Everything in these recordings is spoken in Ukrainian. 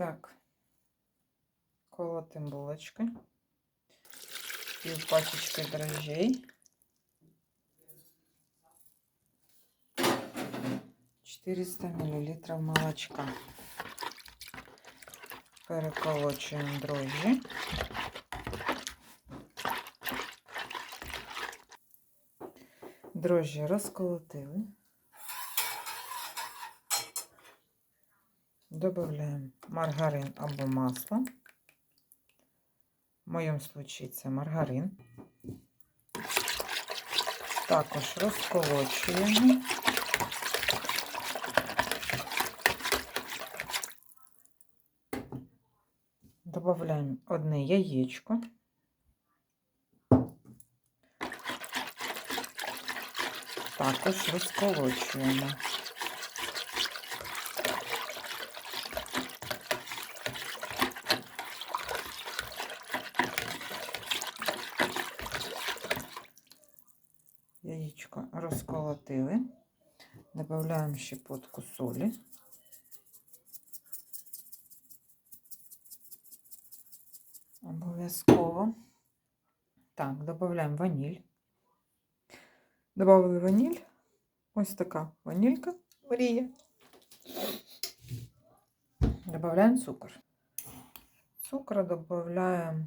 Так, колотим булочки. Пів пачечки дрожжей. 400 мл молочка. Переколочуємо дрожжі. Дрожжі розколотили. Добавляємо маргарин або масло. В моєму случаї це маргарин. Також розколочуємо. Добавляємо одне яєчко. Також розколочуємо. Яєчко розколотили. Добавляємо щепотку солі. Обов'язково. Так, додаємо ваніль. Добавили ваніль. Ось така ванілька Марія. Добавляємо цукор. Цукру додаємо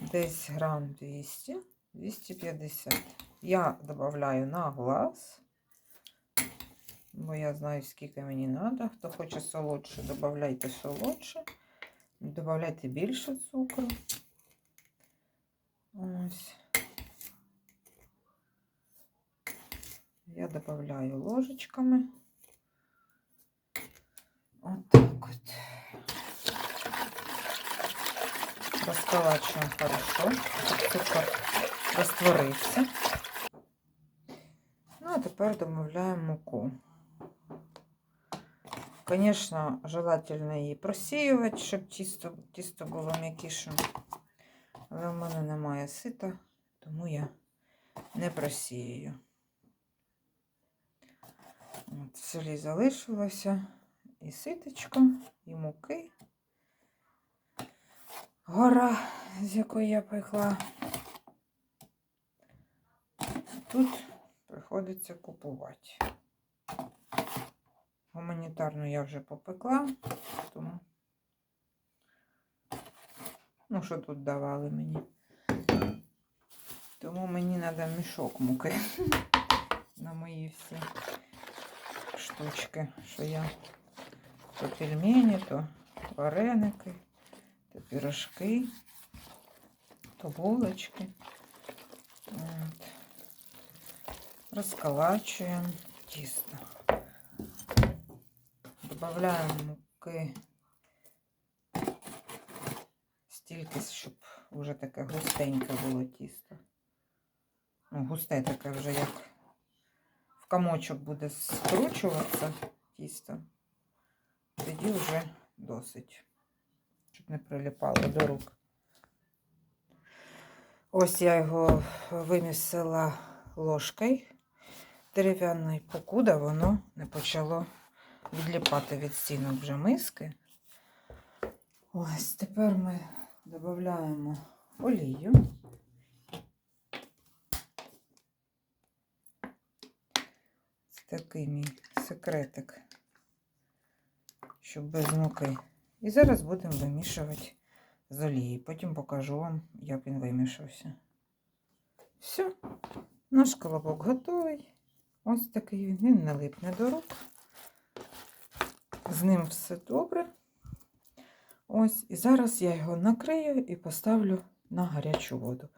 десь грам 200, 250. Я додаю на глаз, бо я знаю, скільки мені треба. Хто хоче солодше, додавайте солодше. Добавляйте більше цукру. Ось. Я додаю ложечками. От так от. Розколачуємо хорошо, щоб цукор розтворився. Ну, а тепер додаємо муку. Звісно, желательно її просіювати, щоб тісто, тісто було м'якішим. Але в мене немає сита, тому я не просію. От, в селі залишилося і ситочко, і муки. Гора, з якої я пекла. Тут приходиться купувати. Гуманітарну я вже попекла, тому, ну, що тут давали мені. Тому мені треба мішок муки на мої всі штучки, що я то пельмені, то вареники, то пірожки, то булочки. От. Розколачуємо тісто. Добавляємо муки стільки, щоб вже таке густеньке було тісто. Ну, густе таке вже як в комочок буде скручуватися тісто. Тоді вже досить, щоб не прилипало до рук. Ось я його вимісила ложкою дерев'яною, покуда воно не почало відліпати від стінок вже миски. Ось тепер ми додаємо олію. Це такий мій секретик, щоб без муки. І зараз будемо вимішувати з олією. Потім покажу вам, як він вимішався. Все, наш колобок готовий. Ось такий він, він не липне до рук. З ним все добре. Ось, і зараз я його накрию і поставлю на гарячу воду.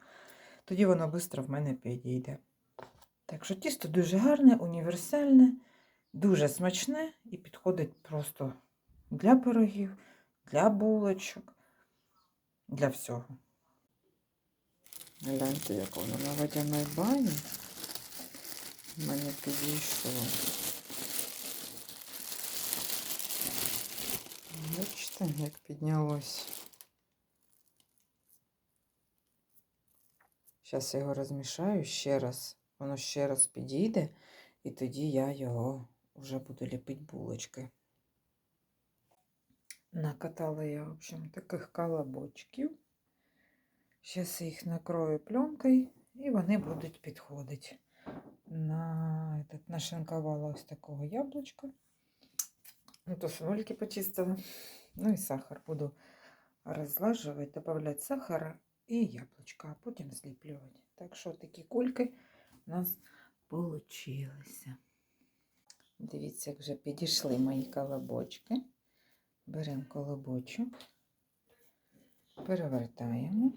Тоді воно швидко в мене підійде. Так що тісто дуже гарне, універсальне, дуже смачне і підходить просто для пирогів, для булочок, для всього. Гляньте, як воно на водяній бані в мене підійшло. Бачите, як піднялось. Зараз я його розмішаю ще раз. Воно ще раз підійде, і тоді я його вже буду ліпити булочки. Накатала я, в общем, таких колобочків. Зараз їх накрою пленкою і вони будуть підходити. На этот, нашинкувала ось такого яблучка. Ну, то фенольки почистила. Ну і сахар буду розлажувати, додавати сахара і яблучко, а потім зліплювати. Так що такі кульки у нас получилися. Дивіться, як вже підійшли мої колобочки. Беремо колобочок, перевертаємо,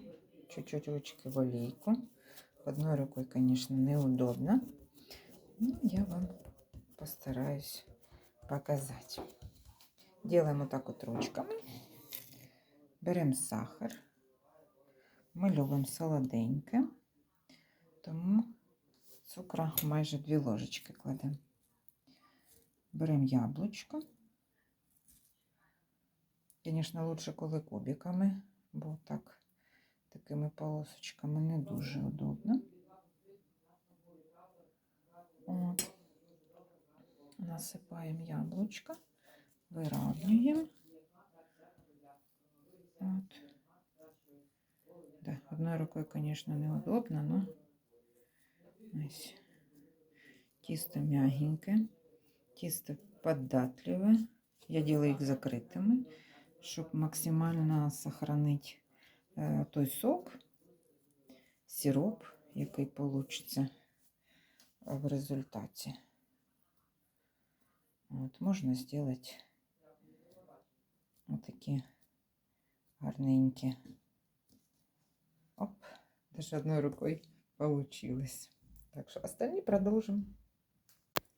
чуть-чуть ручки в олійку. Одною рукою, звісно, неудобно. Ну, я вам постараюсь показати. Делаємо так от ручками. Беремо сахар. Ми любимо солоденьке, тому цукра майже дві ложечки кладемо. Беремо яблучко. Звісно, лучше коли кубиками, бо так такими полосочками не дуже удобно. От. Насипаємо яблучко, виравнюємо. От. Да, одною рукою, звісно, неудобно, но ось. Тісто мягеньке, тісто податливе. Я делаю їх закритими, щоб максимально сохранити е, той сок, сироп, який получиться в результаті. От, можна зробити отакі гарненькі. Оп, даже одной рукой получилось. Так що останні продовжимо.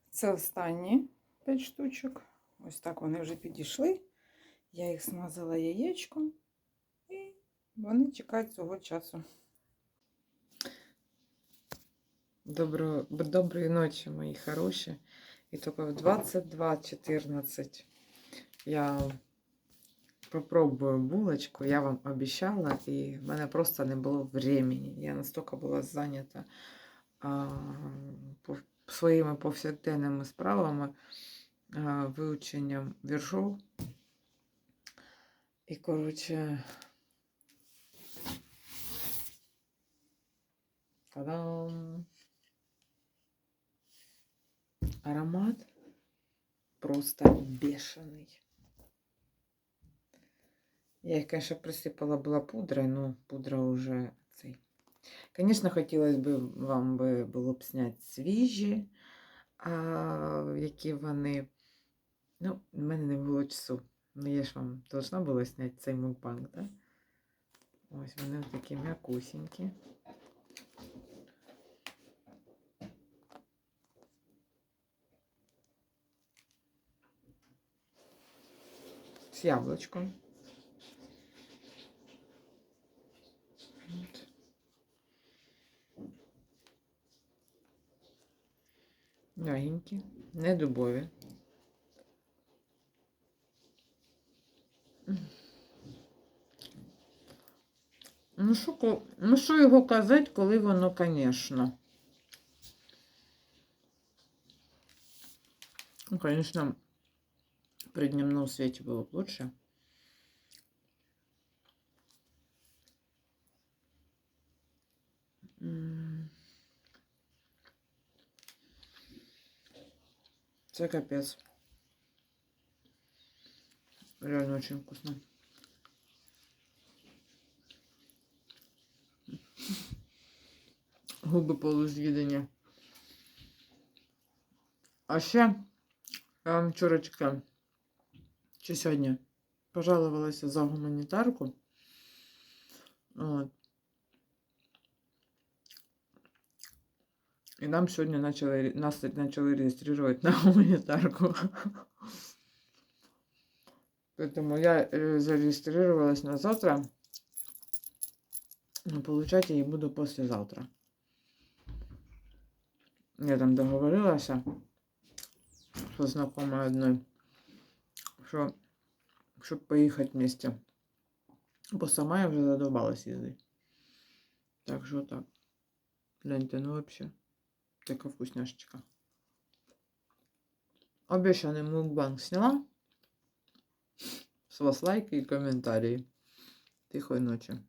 Це останні 5 штучок. Ось так вони вже підійшли. Я їх смазала яєчком і вони чекають цього часу. Добро, доброї ночі, мої хороші. І тільки в 22.14 я попробую булочку. Я вам обіцяла, і в мене просто не було времени. Я настільки була зайнята а, по, своїми повсякденними справами, а, вивченням віршов. І, коротше, та-дам! Аромат просто бешеный. Я их, конечно, присыпала была пудрой, но пудра уже цей. Конечно, хотілося б вам було б зняти свіжі, а, які вони. Ну, в мене не було часу. Ну, я ж вам должна була зняти цей мукбанк, так? Ось вони такі м'якусінькі. З яблучком. От. Мягенькі, не дубові. Ну, що, ну, що його казати, коли воно, звісно. Ну, конечно, при дневном свете было бы лучше. М. Це капец. Реально очень вкусно. Губи полуз'їдені. А ще я вам вчорочка, чи сьогодні, пожалувалася за гуманітарку. От. І нам сьогодні почали, нас почали реєструвати на гуманітарку. Поэтому я э, зарегистрировалась на завтра. Но получать я її буду послезавтра. Я там договорилась со знакомой одной, що, щоб поїхати вместе. Бо сама я вже задовбалась їздити. Так що так. Гляньте, ну вообще. Така вкусняшечка. Обещанный мукбанк сняла. С вас лайки и комментарии. Тихой ночі.